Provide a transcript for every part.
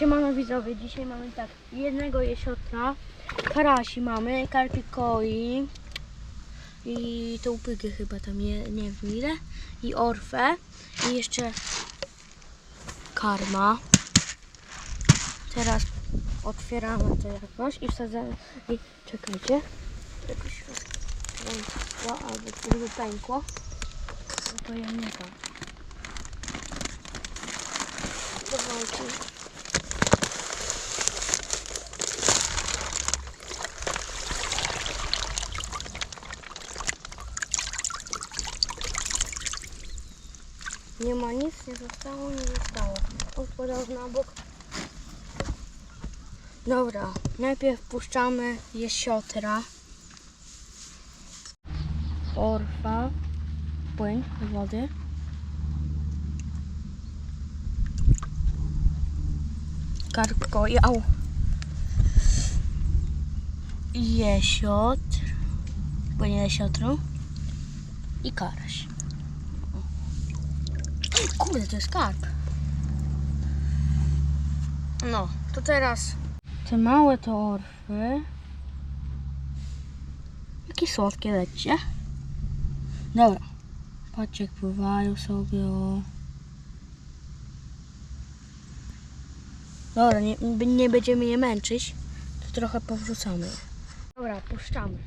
Siemano widzowie, dzisiaj mamy tak, jednego jesiotra, karasi mamy, karpik koi i tą pygę chyba tam, je, nie wiem ile, i orfę i jeszcze karma. Teraz otwieramy to jakoś i wsadzamy, i czekajcie, jakoś pękło albo gdyby pękło, no nie tam. Dawajcie. Nie ma nic, nie zostało, nie zostało. Odkładał na bok. Dobra, najpierw puszczamy jesiotra. Orfa. Płyn wody. Karpko au. Jesiotr. Płynie jesiotru. I karaś. Kurde, to jest karp. No, to teraz te małe to orfy. Jakie słodkie lecie. Dobra. Patrzcie, jak pływają sobie. O. Dobra, nie, nie będziemy je męczyć. To trochę powrzucamy. Dobra, puszczamy.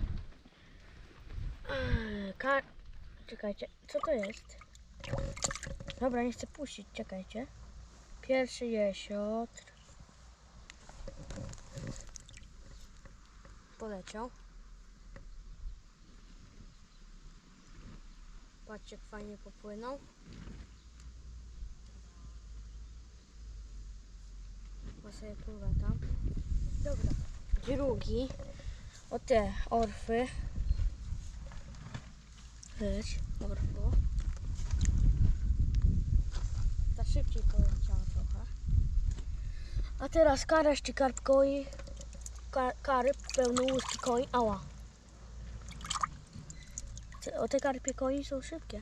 Eee, Kar... Czekajcie, co to jest? Dobra, nie chcę puścić, czekajcie. Pierwszy jesiotr. Poleciał. Patrzcie, jak fajnie popłynął. Ma sobie pływa tam. Dobra. Drugi. O te orfy. Leć. Dobra, było. Ta szybciej poleciała trochę. A teraz karaś czy karp koi. Kar, karp pełny łuski koi. Ała. O te karpie koi są szybkie.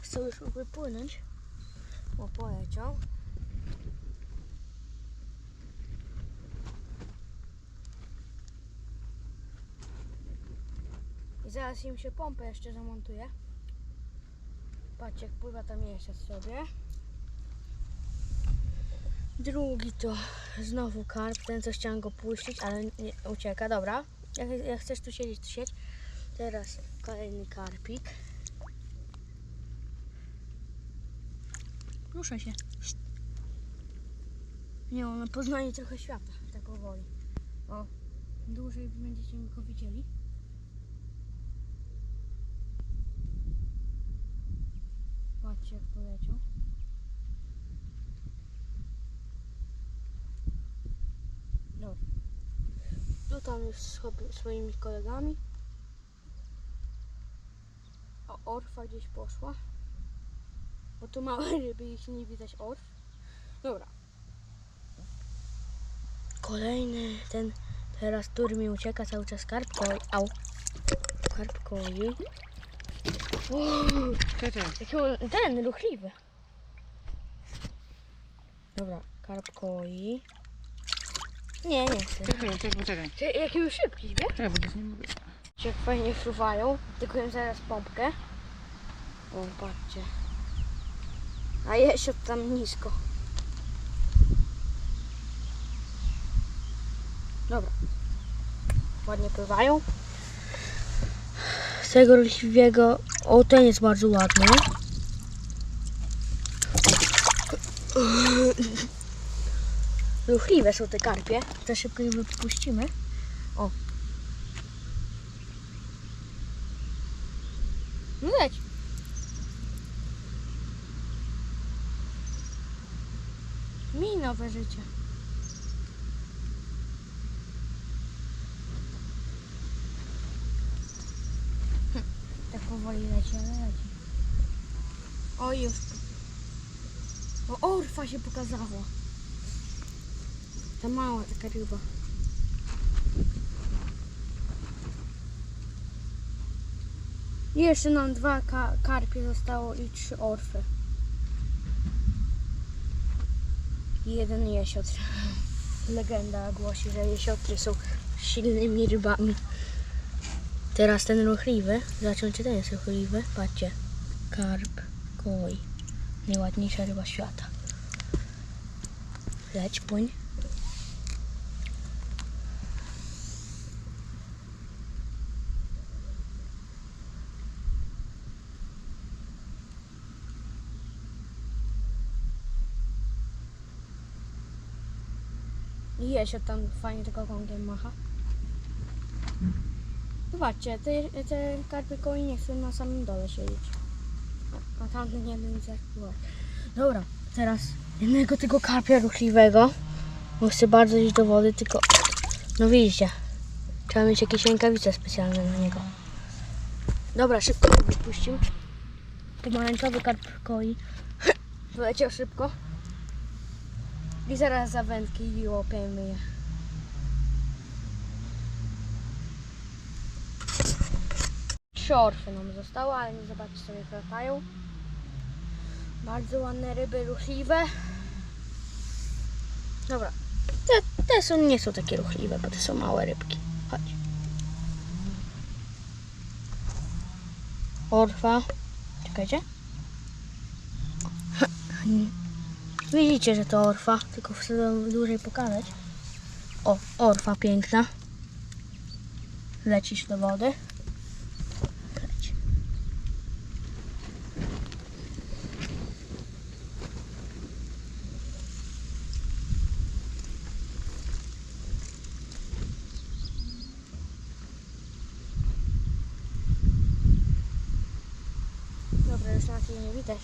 Chcą już wypłynąć. O, poleciał. I zaraz im się pompę jeszcze zamontuje. Patrzcie, jak pływa tam jesiot sobie. Drugi to znowu karp, ten co chciałem go puścić, ale nie, ucieka, dobra. Jak, jak chcesz tu siedzieć, to siedź. Teraz kolejny karpik. Ruszę się. Nie, on poznaje trochę świata, tak powoli. O, dłużej będziecie go widzieli. Patrzcie jak poleciał. Dobra. Tu tam już z swoimi kolegami. A orfa gdzieś poszła. Bo tu małe ryby, ich nie widać orf. Dobra. Kolejny ten teraz który mi ucieka cały czas karp koi. Au. Karp koi. Uuu. Czekaj, Jaki on, ten ruchliwy. Dobra, karp koi. Nie, nie chcę. czekaj, czekaj, poczekaj. Ty, Jaki już szybki, wiesz? Czekaj, bo to nie mogę. Jak fajnie fruwają. Tylko im zaraz pompkę. O, patrzcie. A jesiot tam nisko. Dobra. Ładnie pływają. Z tego ruchliwego... O, ten jest bardzo ładny. Ruchliwe są te karpie. To szybko je wypuścimy. O. No leć. Mi nowe życie. Hm, Tak powoli leci, ale leci. O już. O, orfa się pokazała. Ta mała taka ryba. Jeszcze nam dwa ka karpie zostało i trzy orfy. I jeden jesiotr. legenda głosi, że jesiotry są silnymi rybami. Teraz ten ruchliwy, zobaczcie, ten jest ruchliwy, patrzcie, karp, koi, najładniejsza ryba świata. Leć, płyń. I Jesio tam fajnie tylko kąkiem macha. Zobaczcie, te, te karpy koi nie chcą na samym dole siedzieć. A, a tamten jeden chce było. Dobra, teraz jednego tego karpia ruchliwego. Bo chcę bardzo iść do wody, tylko... No widzicie. Trzeba mieć jakieś rękawice specjalne na niego. Dobra, szybko wypuścił. Pomarańczowy karp koi. Wyleciał szybko. I zaraz za wędki i łapiemy je. Trzy orfy nam zostało, ale nie zobaczcie sobie latają. Bardzo ładne ryby ruchliwe. Dobra. Te, te są, nie są takie ruchliwe, bo to są małe rybki. Chodź. Orfa. Czekajcie. Widzicie, że to orfa, tylko chcę dłużej pokazać. O, orfa piękna. Lecisz do wody. Leć. Dobra, już na nie widać.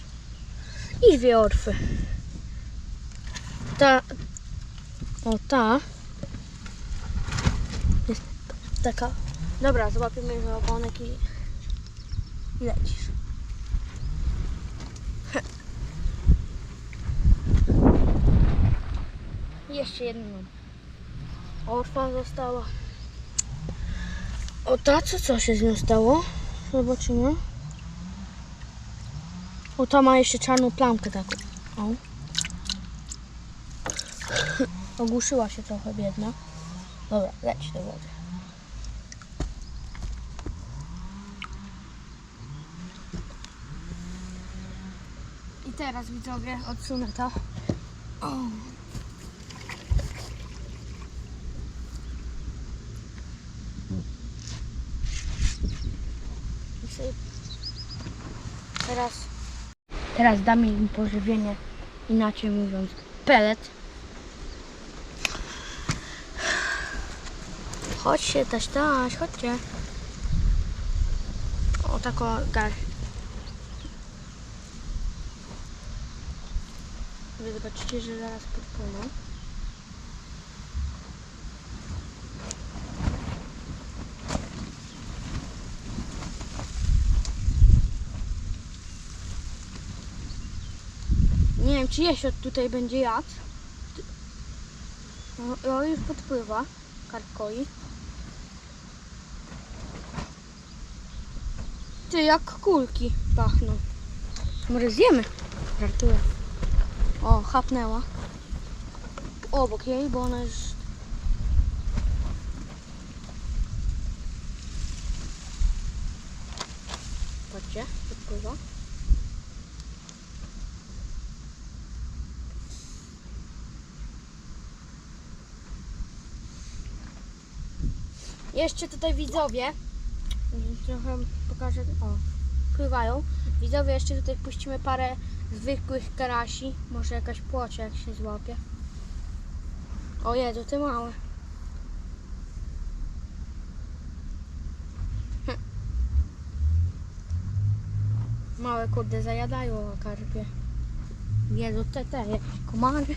I dwie orfy. Ta. O, ta. Jest taka. Dobra, zobaczymy za ogonek i. i lecisz. Jeszcze jedną. Orfa została. O ta, co, co się z nią stało? Zobaczymy. O, ta ma jeszcze czarną plamkę taką. O. Ogłuszyła się trochę biedna. Dobra, leć do wody. I teraz widzowie odsunę to. O. Teraz, teraz damy im pożywienie, inaczej mówiąc, pelet. Chodźcie, taś, taś, chodźcie. O, tako gar. Wy zobaczycie, że zaraz podpłyną. Nie wiem, czy Jesiot tutaj będzie jadł. O, o już podpływa. Karkoi. Ty, jak kulki pachną. Może zjemy? Żartuję. O, chapnęła. Obok jej, bo ona już... Patrzcie, podpływa. Jeszcze tutaj widzowie, trochę pokażę, o, pływają. Widzowie, jeszcze tutaj puścimy parę zwykłych karasi, może jakaś płocia jak się złapie. O Jezu, te małe. Małe kurde zajadają karpie. Jezu, te, te, komary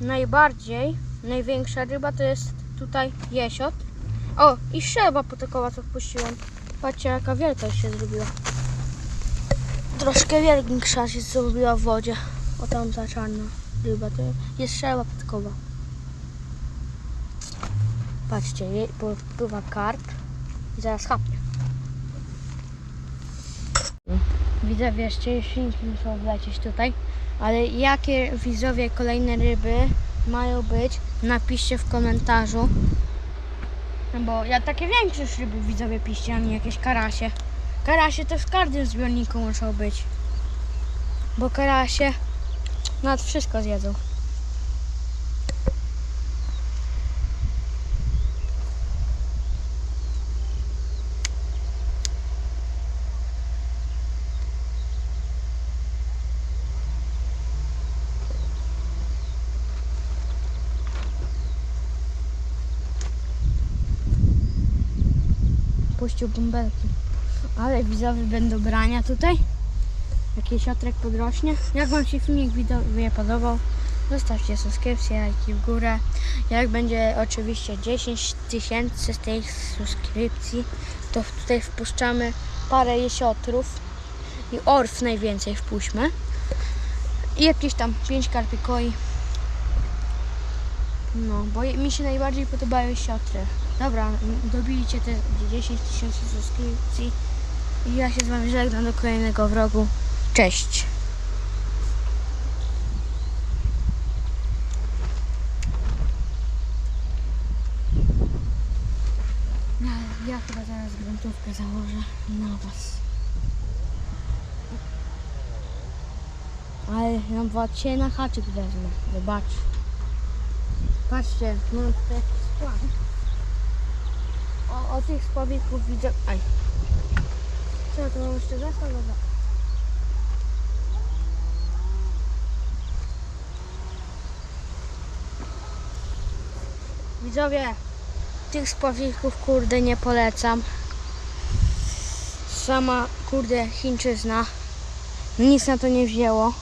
najbardziej, największa ryba to jest tutaj jesiot. O, i szczerba potokowa, co wpuściłam. Patrzcie, jaka wielka się zrobiła. Troszkę większa się zrobiła w wodzie. O, tam ta czarna ryba, to jest szczerba potokowa. Patrzcie, jej podpływa karp i zaraz chapnie. widzowie, jeszcze świnki muszą wlecieć tutaj. Ale jakie widzowie kolejne ryby mają być, napiszcie w komentarzu. No bo ja takie większe ryby widzowie piszcie, a nie jakieś karasie. Karasie też w każdym zbiorniku muszą być. Bo karasie nad wszystko zjedzą. Puścił bąbelki. Ale widzowie będą brania tutaj. Jakiś otrek podrośnie. Jak Wam się filmik widzowie podobał, zostawcie subskrypcję, lajki w górę. Jak będzie oczywiście 10 tysięcy z tej subskrypcji, to tutaj wpuszczamy parę jesiotrów i orf najwięcej wpuśćmy. I jakieś tam 5 karpikoi. No, bo mi się najbardziej podobają siotry. Dobra, dobijcie te 10 tysięcy subskrypcji. I ja się z Wami żegnam do kolejnego vlogu. Cześć! Ja, ja chyba zaraz gruntówkę założę na Was. Ale ją właśnie na haczyk wezmę. Zobacz. Patrzcie, mam jakiś skład. O, o tych spławików widzę. Aj. Co, to mam jeszcze zestaw? Dobra. Widzowie, tych spławików kurde nie polecam. Sama kurde Chińczyzna. Nic na to nie wzięło.